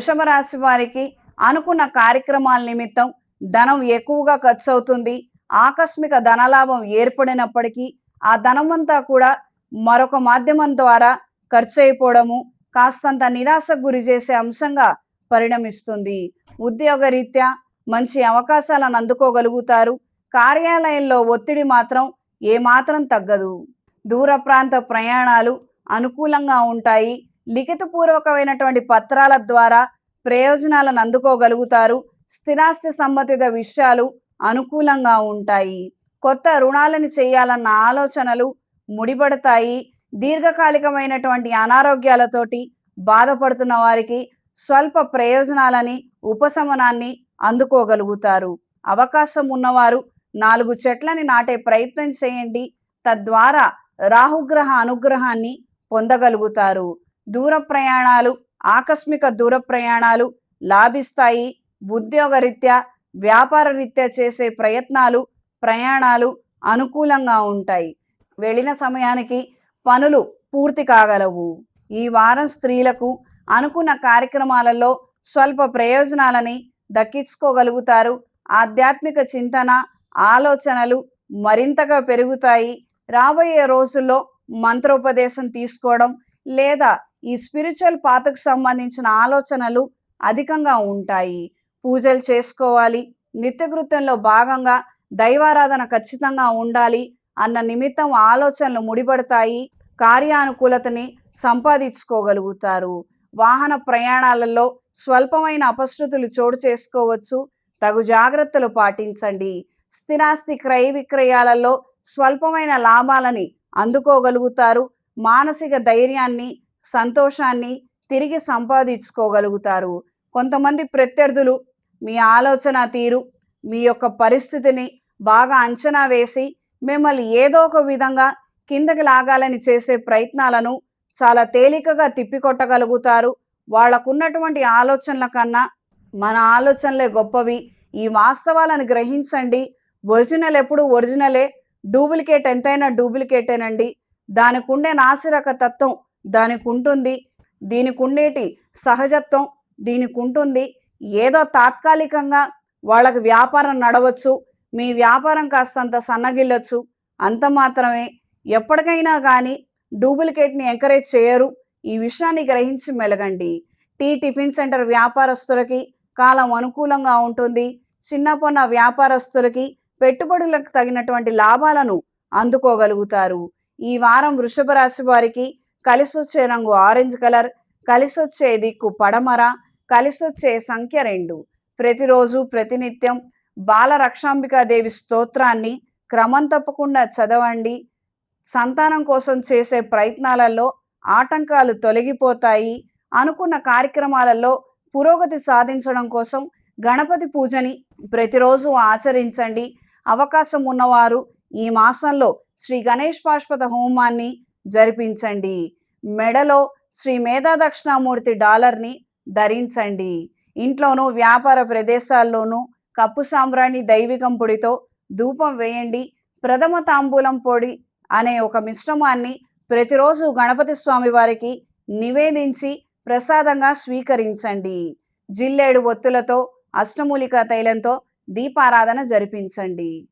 వృషభ రాశి వారికి అనుకున్న కార్యక్రమాల నిమిత్తం ధనం ఎక్కువగా ఖర్చు అవుతుంది ఆకస్మిక ధనలాభం ఏర్పడినప్పటికీ ఆ ధనమంతా కూడా మరొక మాధ్యమం ద్వారా ఖర్చు అయిపోవడము కాస్తంత నిరాశకు గురి చేసే అంశంగా పరిణమిస్తుంది. ఉద్యోగ రీత్యా మంచి అవకాశాలను అందుకోగలుగుతారు. కార్యాలయంలో ఒత్తిడి మాత్రం ఏమాత్రం తగ్గదు. దూర ప్రాంత ప్రయాణాలు అనుకూలంగా ఉంటాయి. లిఖితపూర్వకమైనటువంటి పత్రాల ద్వారా ప్రయోజనాలను అందుకోగలుగుతారు. స్థిరాస్తి సంబంధిత విషయాలు అనుకూలంగా ఉంటాయి. కొత్త రుణాలను చేయాలన్న ఆలోచనలు ముడిపడతాయి. దీర్ఘకాలికమైనటువంటి అనారోగ్యాలతోటి బాధపడుతున్న వారికి స్వల్ప ప్రయోజనాలని ఉపశమనాన్ని అందుకోగలుగుతారు. అవకాశం ఉన్నవారు నాలుగు చెట్లని నాటే ప్రయత్నం చేయండి. తద్వారా రాహుగ్రహ అనుగ్రహాన్ని పొందగలుగుతారు. దూర ప్రయాణాలు ఆకస్మిక దూర ప్రయాణాలు లాభిస్తాయి. ఉద్యోగరీత్యా వ్యాపార రీత్యా చేసే ప్రయత్నాలు ప్రయాణాలు అనుకూలంగా ఉంటాయి. వెళ్ళిన సమయానికి పనులు పూర్తి కాగలవు. ఈ వారం స్త్రీలకు అనుకున్న కార్యక్రమాలలో స్వల్ప ప్రయోజనాలని దక్కించుకోగలుగుతారు. ఆధ్యాత్మిక చింతన ఆలోచనలు మరింతగా పెరుగుతాయి. రాబోయే రోజుల్లో మంత్రోపదేశం తీసుకోవడం లేదా ఈ స్పిరిచువల్ పాతకు సంబంధించిన ఆలోచనలు అధికంగా ఉంటాయి. పూజలు చేసుకోవాలి. నిత్యకృత్యంలో భాగంగా దైవారాధన ఖచ్చితంగా ఉండాలి అన్న నిమిత్తం ఆలోచనలు ముడిపడతాయి. కార్యానుకూలతని సంపాదించుకోగలుగుతారు. వాహన ప్రయాణాలలో స్వల్పమైన అపశృతులు చోటు చేసుకోవచ్చు. తగు జాగ్రత్తలు పాటించండి. స్థిరాస్తి క్రయ విక్రయాలలో స్వల్పమైన లాభాలని అందుకోగలుగుతారు. మానసిక ధైర్యాన్ని సంతోషాన్ని తిరిగి సంపాదించుకోగలుగుతారు. కొంతమంది ప్రత్యర్థులు మీ ఆలోచన తీరు మీ యొక్క పరిస్థితిని బాగా అంచనా వేసి మిమ్మల్ని ఏదో ఒక విధంగా కిందకి లాగాలని చేసే ప్రయత్నాలను చాలా తేలికగా తిప్పికొట్టగలుగుతారు. వాళ్ళకున్నటువంటి ఆలోచనల కన్నా మన ఆలోచనలే గొప్పవి. ఈ వాస్తవాలను గ్రహించండి. ఒరిజినల్ ఎప్పుడు ఒరిజినలే. డూప్లికేట్ ఎంతైనా డూప్లికేటేనండి. దానికి ఉండే నాసిరక తత్వం దానికి ఉంటుంది దీనికి ఉండేటి సహజత్వం దీనికి ఉంటుంది ఏదో తాత్కాలికంగా వాళ్ళకి వ్యాపారం నడవచ్చు మీ వ్యాపారం కాస్తంత సన్నగిల్లొచ్చు అంత మాత్రమే. ఎప్పటికైనా కానీ డూప్లికేట్ని ఎంకరేజ్ చేయరు. ఈ విషయాన్ని గ్రహించి మెలగండి. టీ టిఫిన్ సెంటర్ వ్యాపారస్తులకి కాలం అనుకూలంగా ఉంటుంది. చిన్న పొన్న వ్యాపారస్తులకి పెట్టుబడులకు తగినటువంటి లాభాలను అందుకోగలుగుతారు. ఈ వారం వృషభ రాశి వారికి కలిసొచ్చే రంగు ఆరెంజ్ కలర్ కలిసొచ్చే దిక్కు పడమర కలిసొచ్చే సంఖ్య రెండు. ప్రతిరోజు ప్రతినిత్యం బాల రక్షాంబికాదేవి స్తోత్రాన్ని క్రమం తప్పకుండా చదవండి. సంతానం కోసం చేసే ప్రయత్నాలలో ఆటంకాలు తొలగిపోతాయి. అనుకున్న కార్యక్రమాలలో పురోగతి సాధించడం కోసం గణపతి పూజని ప్రతిరోజు ఆచరించండి. అవకాశం ఉన్నవారు ఈ మాసంలో శ్రీ గణేష్ పాష్పత హోమాన్ని జరిపించండి. మెడలో శ్రీ మేధా దక్షిణామూర్తి డాలర్ని ధరించండి. ఇంట్లోనూ వ్యాపార ప్రదేశాల్లోనూ కప్పు సాంబ్రాణి దైవికం పొడితో ధూపం వేయండి. ప్రథమ తాంబూలం పొడి అనే ఒక మిశ్రమాన్ని ప్రతిరోజు గణపతి స్వామి వారికి నివేదించి ప్రసాదంగా స్వీకరించండి. జిల్లేడు ఒత్తులతో అష్టమూలికా తైలంతో దీపారాధన జరిపించండి.